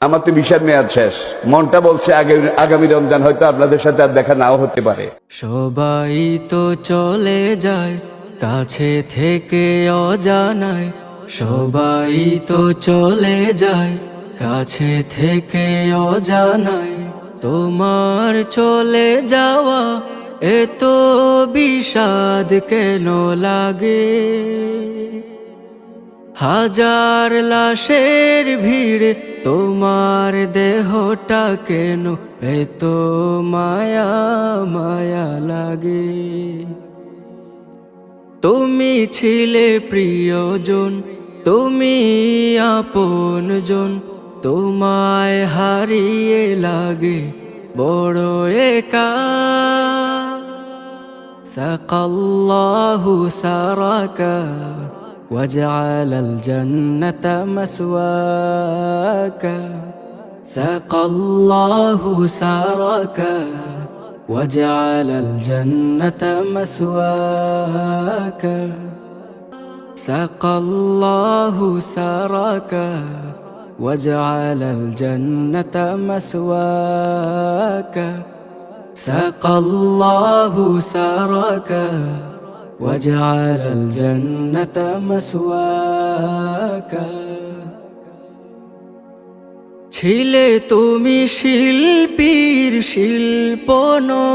আমার তো বিশাল মেয়াদ শেষ। মনটা বলছে আগে, আগামী রমজান হয়তো আপনাদের সাথে আর দেখা নাও হতে পারে। সবাই তো চলে যায়, কাছে থেকে অজানায়। সবাই তো চলে যায়, কাছে থেকে অজানায়। তোমার চলে যাওয়া এত বিষাদ কেন লাগে? হাজার লাশের ভিড় তোমার দেহটা কেন এত মায়া মায়া লাগে? তুমি ছিলে প্রিয়জন, তুমি আপন জন তোমায় হারিয়ে লাগে বড় একা। সকাল্লাহু সারাকা। وجعل الجنة مسواك. سقى الله سراك وجعل الجنة مسواك. سقى الله سراك وجعل الجنة مسواك. سقى الله سراك وجعل الجنة مسواك ছিলে তুমি শিল্পীর শিল্পনগর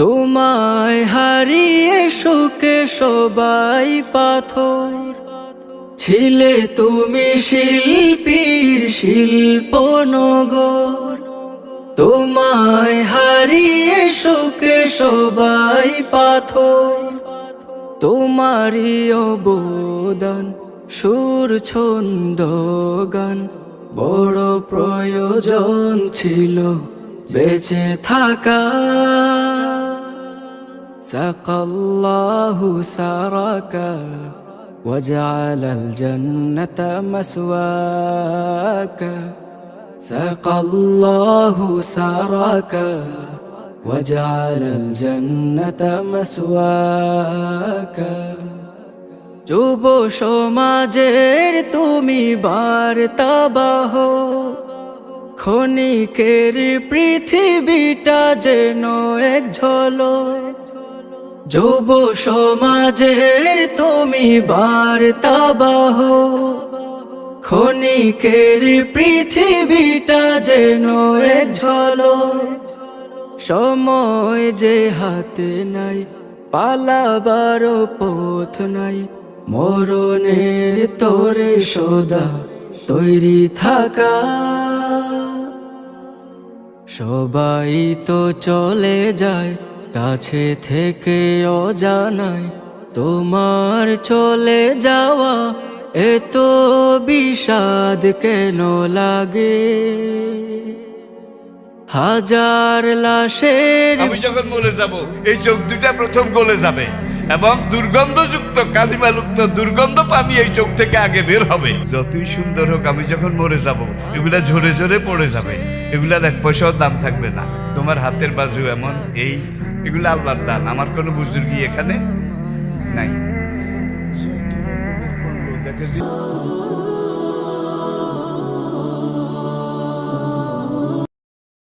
তোমায় হারিয়ে সুখে সবাই পাথর ছিলে তুমি শিল্পীর শিল্পনগর তোমায় হারিয়ে সুখে সবাই পাথর তোমারই অবদান সুর ছন্দ গান বড় প্রয়োজন ছিল বেঁচে থাকা সাকাল্লাহু সারাকা وجعل الجنة مسواك سقى الله سراك وجعل الجنة مسواك যুব সমাজের তুমি বার্তাবাহ ক্ষণিকের পৃথিবীটা যেন এক ঝলক যুব সমাজের তুমি বার্তাবাহ ক্ষণিকের পৃথিবীটা যেন এক ঝলক সময় যে হাতে নাই, পালাবার পথ নাই। মরণের তোরে সদা তৈরি থাকা। সবাই তো চলে যায়, কাছে থেকে অজানায়। তোমার চলে যাওয়া এত বিষাদ কেন লাগে? হাজার লাশের আমি যখন মরে যাব, এই চোখ দুটা প্রথম গলে যাবে এবং দুর্গন্ধযুক্ত কালিমালুক্ত দুর্গন্ধ পানি এই চোখ থেকে আগে বের হবে। যতই সুন্দর হোক, আমি যখন মরে যাব, এগুলা ঝরে ঝরে পড়ে যাবে। এগুলার এক পয়সাও দাম থাকবে না। তোমার হাতের বাজু এমন, এই, এগুলো আল্লাহর দান। আমার কোনো বুজুর্গি এখানে নাই। দেখেছি